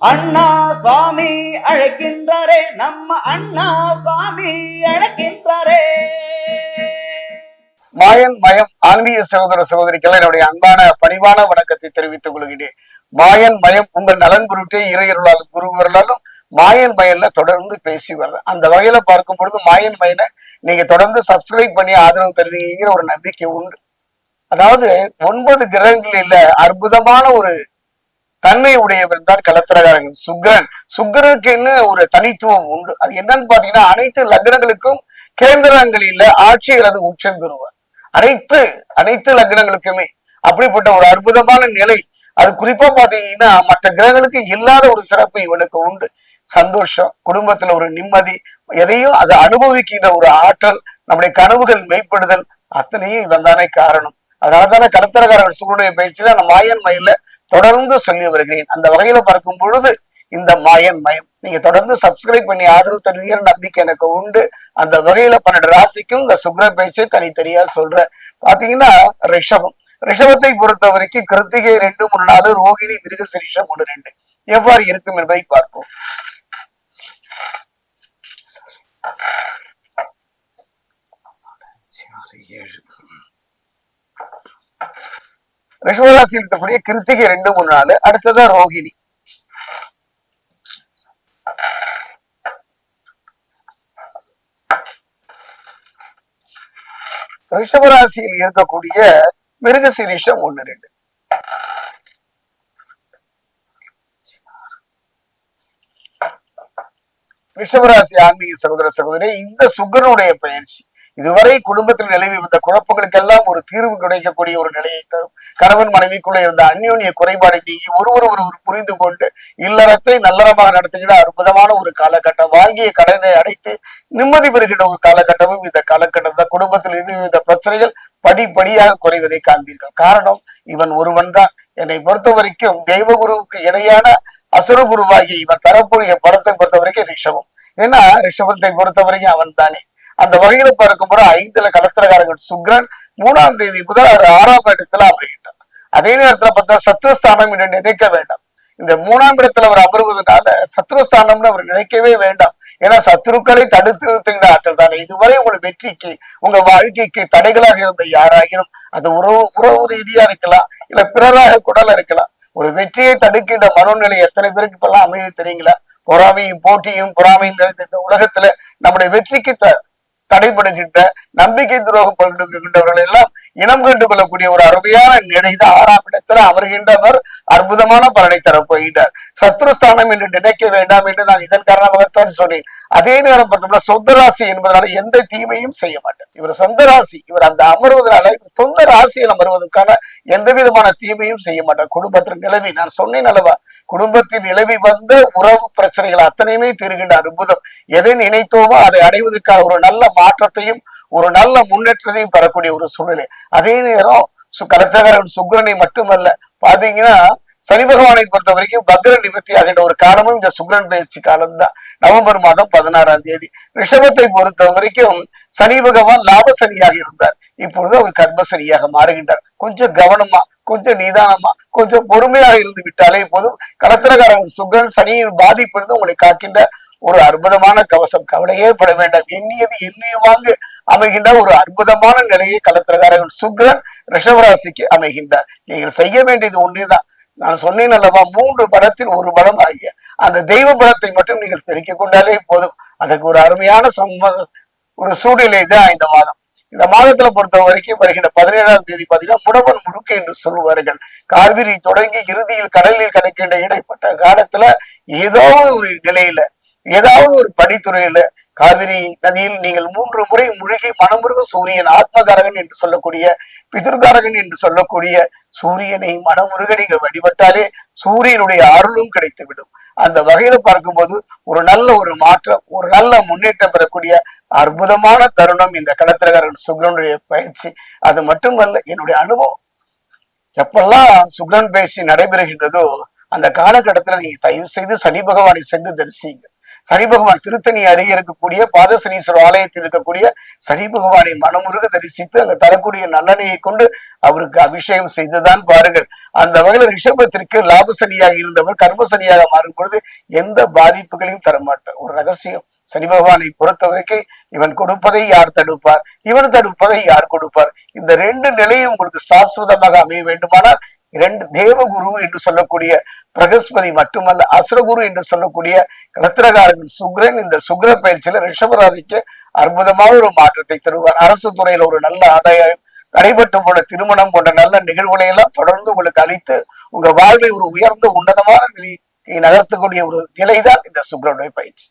அண்ணா சுவாமி அழைக்கின்றாரே நம்ம அண்ணா சுவாமி அழைக்கின்றாரே. மாயன் மயம் ஆன்மீக சகோதர சகோதரிகள் என்னுடைய அன்பான பணிவான வணக்கத்தை தெரிவித்துக் கொள்கிறேன். மாயன் மயம் உங்கள் நலன் பொருட்டே இறையருளாலும் குருவர்களாலும் மாயன் மயன்ல தொடர்ந்து பேசி வர்றேன். அந்த வகையில பார்க்கும் பொழுது மாயன் மயனை நீங்க தொடர்ந்து சப்ஸ்கிரைப் பண்ணி ஆதரவு தருவீங்கிற ஒரு நம்பிக்கை உண்டு. அதாவது ஒன்பது கிரகங்களில் அற்புதமான ஒரு தன்மை உடையவர் தான் கலத்திரகாரன் சுக்கிரன். சுக்கரனுக்குன்னு ஒரு தனித்துவம் உண்டு? அது என்னன்னு பாத்தீங்கன்னா அனைத்து லக்னங்களுக்கும் கேந்திரங்களில ஆட்சி அல்லது உச்சம் பெறுவார். அனைத்து அனைத்து லக்னங்களுக்குமே அப்படிப்பட்ட ஒரு அற்புதமான நிலை. அது குறிப்பா பாத்தீங்கன்னா மற்ற கிரகங்களுக்கு இல்லாத ஒரு சிறப்பு இவனுக்கு உண்டு. சந்தோஷம் குடும்பத்துல ஒரு நிம்மதி எதையும் அதை அனுபவிக்கின்ற ஒரு ஆற்றல் நம்முடைய கனவுகள் மெய்ப்படுதல் அத்தனையும் இவன் தானே காரணம். அதனாலதானே கடத்தரகாரர் சூழ்நிலை பயிற்சியில நம்ம மாயன் மயில தொடர்ந்து சொல்லி வருகிறேன் அந்த வகையில பார்க்கும் பொழுது இந்த மாயன் மயம். நீங்க தொடர்ந்து சப்ஸ்கிரைப் பண்ணி ஆதரவு தருவீங்கிற நம்பிக்கை எனக்கு உண்டு. அந்த வகையில பன்னெண்டு ராசிக்கும் இந்த சுக்ர பேச்சு தனித்தனியா சொல்றேன். பாத்தீங்கன்னா ரிஷபம். ரிஷபத்தை பொறுத்த வரைக்கும் கிருத்திகை ரெண்டு மூணு நாலு ரோகிணி மிருக சிரிஷம் ஒன்று ரெண்டு. எவ்வாறு இருக்கும் என்பதை பார்ப்போம். ஏழு. ரிஷபராசியில் இருக்கக்கூடிய கிருத்திகை ரெண்டு மூணு நாள். அடுத்ததா ரோகிணி ரிஷபராசியில் இருக்கக்கூடிய மிருகசீரிஷம் ஒண்ணு ரெண்டு. ரிஷபராசி ஆன்மீக சகோதர சகோதரி இந்த சுகனுடைய பயிற்சி. இதுவரை குடும்பத்தில் நிலவி வந்த குழப்பங்களுக்கெல்லாம் ஒரு தீர்வு கிடைக்கக்கூடிய ஒரு நிலையை தரும். கணவன் மனைவிக்குள்ள இருந்த அந்யோன்ய குறைபாடை நீங்கி ஒருவர் ஒருவர் புரிந்து கொண்டு இல்லறத்தை நல்லறமாக நடத்துகிற அற்புதமான ஒரு காலகட்டம் வாங்கிய கடனை அடைத்து நிம்மதி பெறுகின்ற ஒரு காலகட்டமும் இந்த காலகட்டம் தான். குடும்பத்தில் இருந்து இந்த பிரச்சனைகள் படிப்படியாக குறைவதை காண்பீர்கள். காரணம் இவன் ஒருவன் தான். என்னை பொறுத்த வரைக்கும் தெய்வகுருவுக்கு இணையான அசுர குருவாகி இவன் தரக்கூடிய படத்தை பொறுத்த வரைக்கும் ரிஷபம். ஏன்னா ரிஷபத்தை பொறுத்த வரைக்கும் அவன் தானே. அந்த வகையில பிறக்கும் போது ஐந்துல கலத்திரகாரர்கள் சுக்ரன் மூணாம் தேதி முதல் அவர் ஆறாம் இடத்துல அமர்கின்றார். அதே நேரத்துல பார்த்தா சத்ருஸ்தானம் என்று நினைக்க வேண்டாம். இந்த மூணாம் இடத்துல அவர் அமர்வதனால சத்ருஸ்தானம்னு அவர் நினைக்கவே வேண்டாம். ஏன்னா சத்ருக்களை தடுத்து நிறுத்துகின்ற ஆற்றல் தானே. இதுவரை உங்கள் வெற்றிக்கு உங்க வாழ்க்கைக்கு தடைகளாக இருந்த யாராகினும் அது உறவு உறவு ரீதியா இருக்கலாம் இல்ல பிறராக குடல இருக்கலாம். ஒரு வெற்றியை தடுக்கின்ற மனோநிலை எத்தனை பேருக்கு இப்பெல்லாம் அமைதி தெரியுங்களா? பொறாமையும் போட்டியும் பொறாமையும் நிறைந்த இந்த உலகத்துல நம்முடைய வெற்றிக்கு த தடைபடுகின்ற நம்பிக்கை துரோகம் படுகின்றவர்கள் எல்லாம் இனம் கண்டு கொள்ளக்கூடிய ஒரு அருமையான நிலைதான் ஆறாம் இடத்துல அவர்கின்றவர் அற்புதமான பலனை தரப்போகின்றார் சத்ருஸ்தானம் என்று நினைக்க வேண்டாம் என்று நான் இதன் காரணமாகத்தான் சொன்னேன். அதே நேரம் பார்த்தோம்னா சொந்த ராசி என்பதனால எந்த தீமையும் செய்ய மாட்டார். இவர் சொந்த ராசி இவர் அந்த அமர்வதனால இவர் சொந்த ராசியில் அமர்வதற்கான எந்த விதமான தீமையும் செய்ய மாட்டார். குடும்பத்தின் நிலவி நான் சொன்னேன் அல்லவா? குடும்பத்தின் நிலவி வந்த உறவு பிரச்சனைகள் அத்தனையுமே தீர்கின்ற அற்புதம். எதை நினைத்தோமோ அதை அடைவதற்கான ஒரு நல்ல மாற்றத்தையும் ஒரு நல்ல முன்னேற்றத்தையும் பெறக்கூடிய ஒரு சூழ்நிலை. அதே நேரம் சு- கலத்தகரன் சுக்ரனை மட்டுமல்ல பாத்தீங்கன்னா சனி பகவானை பொறுத்த வரைக்கும் பத்ர நிவர்த்தி ஆகின்ற ஒரு காலமும் இந்த சுக்ரன் பயிற்சி காலம்தான். நவம்பர் மாதம் பதினாறாம் தேதி. ரிஷபத்தை பொறுத்த வரைக்கும் சனி பகவான் லாப சனியாக இருந்தார். இப்பொழுது அவர் கர்ப்ப சனியாக மாறுகின்றார். கொஞ்சம் கவனமா கொஞ்சம் நிதானமா கொஞ்சம் பொறுமையாக இருந்து விட்டாலே போதும். கடத்திரகாரன் சுக்ரன் சனியின் பாதிப்பிலிருந்து உங்களை காக்கின்ற ஒரு அற்புதமான கவசம். கவலையே பட வேண்டாம். எண்ணியது எண்ணிய வாங்க. அமைகின்ற ஒரு அற்புதமான நிலையை கலத்திரகாரன் சுக்ரன் ரிஷபராசிக்கு அமைகின்றார். நீங்கள் செய்ய வேண்டியது ஒன்றேதான் நான் சொன்னேன் அல்லவா மூன்று பலத்தில் ஒரு பலம் ஆகிய அந்த தெய்வ பலத்தை மட்டும் நீங்கள் பெருக்கிக் கொண்டாலே போதும். அதற்கு ஒரு அருமையான சம்ம ஒரு சூழ்நிலை தான் இந்த மாதம். இந்த மாதத்துல பொறுத்த வரைக்கும் வருகின்ற பதினேழாம் தேதி பாத்தீங்கன்னா முடவன் முழுக்க என்று சொல்லுவார்கள். காவிரி தொடங்கி இறுதியில் கடலில் கிடைக்கின்ற இடைப்பட்ட காலத்துல ஏதோ ஒரு நிலையில ஏதாவது ஒரு படித்துறையில காவிரி நதியில் நீங்கள் மூன்று முறை முழுகி மனமுருக சூரியன் ஆத்மகாரகன் என்று சொல்லக்கூடிய பிதிர்காரகன் என்று சொல்லக்கூடிய சூரியனை மனமுருக நீங்கள் வழிபட்டாலே சூரியனுடைய அருளும் கிடைத்துவிடும். அந்த வகையில பார்க்கும்போது ஒரு நல்ல ஒரு மாற்றம் ஒரு நல்ல முன்னேற்றம் பெறக்கூடிய அற்புதமான தருணம் இந்த கடத்திரகாரன் சுக்ரனுடைய பயிற்சி. அது மட்டுமல்ல என்னுடைய அனுபவம். எப்பெல்லாம் சுக்ரன் பயிற்சி நடைபெறுகின்றதோ அந்த காலகட்டத்துல நீங்க தயவு செய்து சனி பகவானை சென்று தரிசிங்க சனி பகவான் திருத்தணி அருகே இருக்கக்கூடிய பாதசனீஸ்வரர் ஆலயத்தில் இருக்கக்கூடிய சனி பகவானை மனமுருக தரிசித்து அங்க தரக்கூடிய நல்லெண்ணெயை கொண்டு அவருக்கு அபிஷேகம் செய்துதான் பாருங்கள். அந்த வகையில் ரிஷபத்திற்கு லாப சனியாக இருந்தவர் கர்மசனியாக மாறும் பொழுது எந்த பாதிப்புகளையும் தரமாட்டார். ஒரு ரகசியம். சனி பகவானை பொறுத்த வரைக்கும் இவன் கொடுப்பதை யார் தடுப்பார்? இவன் தடுப்பதை யார் கொடுப்பார்? இந்த ரெண்டு நிலையும் உங்களுக்கு சாஸ்வதமாக அமைய வேண்டுமானால் இரண்டு தேவகுரு என்று சொல்லக்கூடிய பிரகஸ்பதி மட்டுமல்ல அசுரகுரு என்று சொல்லக்கூடிய கலத்திரகாரன் சுக்ரன் இந்த சுக்ர பயிற்சியில ரிஷபராதிக்கு அற்புதமான ஒரு மாற்றத்தை தருவார். அரசு துறையில ஒரு நல்ல ஆதாயம் தடைபட்டு போன திருமணம் போன்ற நல்ல நிகழ்வுகளை எல்லாம் தொடர்ந்து உங்களுக்கு அளித்து உங்க வாழ்வை ஒரு உயர்ந்த உன்னதமான நிலை நகர்த்தக்கூடிய ஒரு நிலைதான் இந்த சுக்ரனுடைய பயிற்சி.